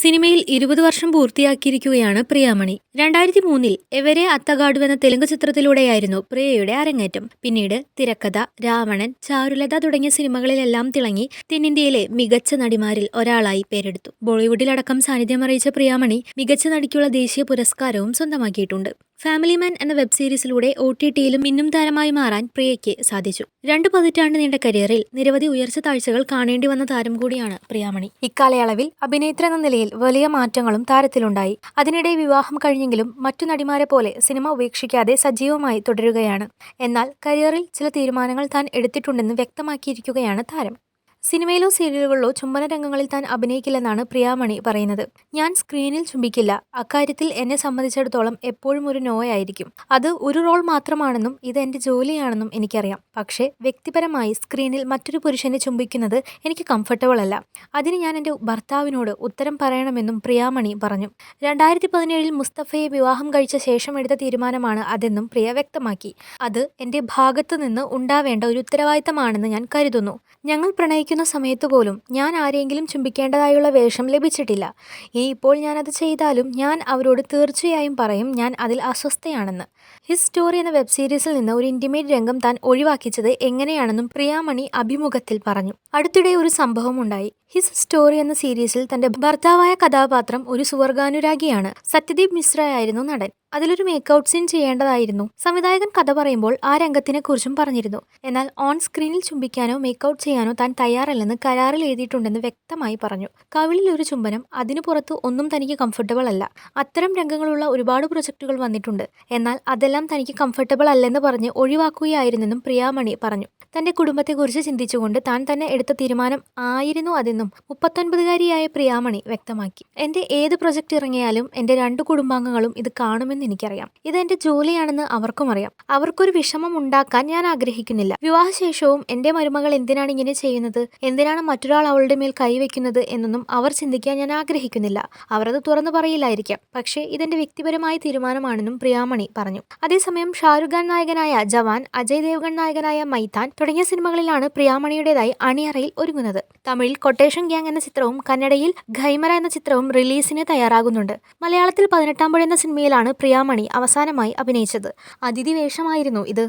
സിനിമയിൽ ഇരുപത് വർഷം പൂർത്തിയാക്കിയിരിക്കുകയാണ് പ്രിയാമണി. രണ്ടായിരത്തി മൂന്നിൽ എവരെ അത്തഗാഡു എന്ന തെലുങ്ക് ചിത്രത്തിലൂടെയായിരുന്നു പ്രിയയുടെ അരങ്ങേറ്റം. പിന്നീട് തിരക്കഥ രാവണൻ ചാരുലത തുടങ്ങിയ സിനിമകളിലെല്ലാം തിളങ്ങി തെന്നിന്ത്യയിലെ മികച്ച നടിമാരിൽ ഒരാളായി പേരെടുത്തു. ബോളിവുഡിലടക്കം സാന്നിധ്യം അറിയിച്ച പ്രിയാമണി മികച്ച നടിക്കുള്ള ദേശീയ പുരസ്കാരവും സ്വന്തമാക്കിയിട്ടുണ്ട്. ഫാമിലി മാൻ എന്ന വെബ് സീരീസിലൂടെ ഒ ടി ടിയിലും മിന്നും താരമായി മാറാൻ പ്രിയയ്ക്ക് സാധിച്ചു. രണ്ട് പതിറ്റാണ്ട് നീണ്ട കരിയറിൽ നിരവധി ഉയർച്ച താഴ്ചകൾ കാണേണ്ടി വന്ന താരം കൂടിയാണ് പ്രിയാമണി. ഇക്കാലയളവിൽ അഭിനേത്രി എന്ന നിലയിൽ വലിയ മാറ്റങ്ങളും താരത്തിലുണ്ടായി. അതിനിടെ വിവാഹം കഴിഞ്ഞെങ്കിലും മറ്റു നടിമാരെ പോലെ സിനിമ ഉപേക്ഷിക്കാതെ സജീവമായി തുടരുകയാണ്. എന്നാൽ കരിയറിൽ ചില തീരുമാനങ്ങൾ താൻ എടുത്തിട്ടുണ്ടെന്ന് വ്യക്തമാക്കിയിരിക്കുകയാണ് താരം. സിനിമയിലോ സീരിയലുകളിലോ ചുംബന രംഗങ്ങളിൽ താൻ അഭിനയിക്കില്ലെന്നാണ് പ്രിയാമണി പറയുന്നത്. ഞാൻ സ്ക്രീനിൽ ചുംബിക്കില്ല. അക്കാര്യത്തിൽ എന്നെ സംബന്ധിച്ചിടത്തോളം എപ്പോഴും ഒരു നോയായിരിക്കും. അത് ഒരു റോൾ മാത്രമാണെന്നും ഇത് എന്റെ ജോലിയാണെന്നും എനിക്കറിയാം. പക്ഷേ വ്യക്തിപരമായി സ്ക്രീനിൽ മറ്റൊരു പുരുഷനെ ചുംബിക്കുന്നത് എനിക്ക് കംഫർട്ടബിൾ അല്ല. അതിന് ഞാൻ എന്റെ ഭർത്താവിനോട് ഉത്തരം പറയണമെന്നും പ്രിയാമണി പറഞ്ഞു. രണ്ടായിരത്തി പതിനേഴിൽ മുസ്തഫയെ വിവാഹം കഴിച്ച ശേഷം എടുത്ത തീരുമാനമാണ് അതെന്നും പ്രിയ വ്യക്തമാക്കി. അത് എന്റെ ഭാഗത്തു നിന്ന് ഉണ്ടാവേണ്ട ഒരു ഉത്തരവാദിത്തമാണെന്ന് ഞാൻ കരുതുന്നു. ഞങ്ങൾ പ്രണയിക്കുന്ന സമയത്ത് പോലും ഞാൻ ആരെങ്കിലും ചുംബിക്കേണ്ടതായുള്ള വേഷം ലഭിച്ചിട്ടില്ല. ഇനി ഇപ്പോൾ ഞാനത് ചെയ്താലും ഞാൻ അവരോട് തീർച്ചയായും പറയും ഞാൻ അതിൽ അസ്വസ്ഥയാണെന്ന്. ഹിസ് സ്റ്റോറി എന്ന വെബ് സീരീസിൽ നിന്ന് ഒരു ഇന്റിമേറ്റ് രംഗം താൻ ഒഴിവാക്കിച്ചത് എങ്ങനെയാണെന്നും പ്രിയാമണി അഭിമുഖത്തിൽ പറഞ്ഞു. അടുത്തിടെ ഒരു സംഭവം ഉണ്ടായി ഹിസ് സ്റ്റോറി എന്ന സീരീസിൽ തന്റെ ഭർത്താവായ കഥാപാത്രം ഒരു സുവർഗാനുരാഗിയാണ്. സത്യദീപ് മിശ്ര ആയിരുന്നു നടൻ. അതിലൊരു മേക്കൗട്ട് സീൻ ചെയ്യേണ്ടതായിരുന്നു. സംവിധായകൻ കഥ പറയുമ്പോൾ ആ രംഗത്തിനെ കുറിച്ചും പറഞ്ഞിരുന്നു. എന്നാൽ ഓൺ സ്ക്രീനിൽ ചുംബിക്കാനോ മേക്കൗട്ട് ചെയ്യാനോ താൻ തയ്യാറല്ലെന്ന് കരാറിൽ എഴുതിയിട്ടുണ്ടെന്ന് വ്യക്തമായി പറഞ്ഞു. കവിളിൽ ഒരു ചുംബനം അതിനു പുറത്ത് ഒന്നും തനിക്ക് കംഫർട്ടബിൾ അല്ല. അത്തരം രംഗങ്ങളുള്ള ഒരുപാട് പ്രൊജക്ടുകൾ വന്നിട്ടുണ്ട്. എന്നാൽ അതെല്ലാം തനിക്ക് കംഫർട്ടബിൾ അല്ലെന്ന് പറഞ്ഞ് ഒഴിവാക്കുകയായിരുന്നെന്നും പ്രിയാമണി പറഞ്ഞു. തന്റെ കുടുംബത്തെക്കുറിച്ച് ചിന്തിച്ചുകൊണ്ട് താൻ തന്നെ എടുത്ത തീരുമാനം ആയിരുന്നു അതെന്നും മുപ്പത്തൊൻപതുകാരിയായ പ്രിയാമണി വ്യക്തമാക്കി. എന്റെ ഏത് പ്രൊജക്ട് ഇറങ്ങിയാലും എന്റെ രണ്ട് കുടുംബാംഗങ്ങളും ഇത് കാണുമെന്ന് എനിക്കറിയാം. ഇത് എന്റെ ജോലിയാണെന്ന് അവർക്കും അറിയാം. അവർക്കൊരു വിഷമം ഉണ്ടാക്കാൻ ഞാൻ ആഗ്രഹിക്കുന്നില്ല. വിവാഹശേഷവും എന്റെ മരുമകൾ എന്തിനാണ് ഇങ്ങനെ ചെയ്യുന്നത്? എന്തിനാണ് മറ്റൊരാൾ അവളുടെ മേൽ കൈവയ്ക്കുന്നത് എന്നൊന്നും അവർ ചിന്തിക്കാൻ ഞാൻ ആഗ്രഹിക്കുന്നില്ല. അവരത് തുറന്നു പറയില്ലായിരിക്കാം. പക്ഷേ ഇതെന്റെ വ്യക്തിപരമായ തീരുമാനമാണെന്നും പ്രിയാമണി പറഞ്ഞു. അതേസമയം ഷാരുഖ് ഖാൻ നായകനായ ജവാൻ അജയ് ദേവ്ഗൺ നായകനായ മൈതാൻ തുടങ്ങിയ സിനിമകളിലാണ് പ്രിയാമണിയുടേതായി അണിയറയിൽ ഒരുങ്ങുന്നത്. തമിഴിൽ കൊട്ടേഷൻ ഗ്യാങ് എന്ന ചിത്രവും കന്നഡയിൽ ഖൈമര എന്ന ചിത്രവും റിലീസിന് തയ്യാറാകുന്നുണ്ട്. മലയാളത്തിൽ പതിനെട്ടാം പുഴ എന്ന സിനിമയിലാണ് പ്രിയാമണി അവസാനമായി അഭിനയിച്ചത്. അതിഥി വേഷമായിരുന്നു ഇത്.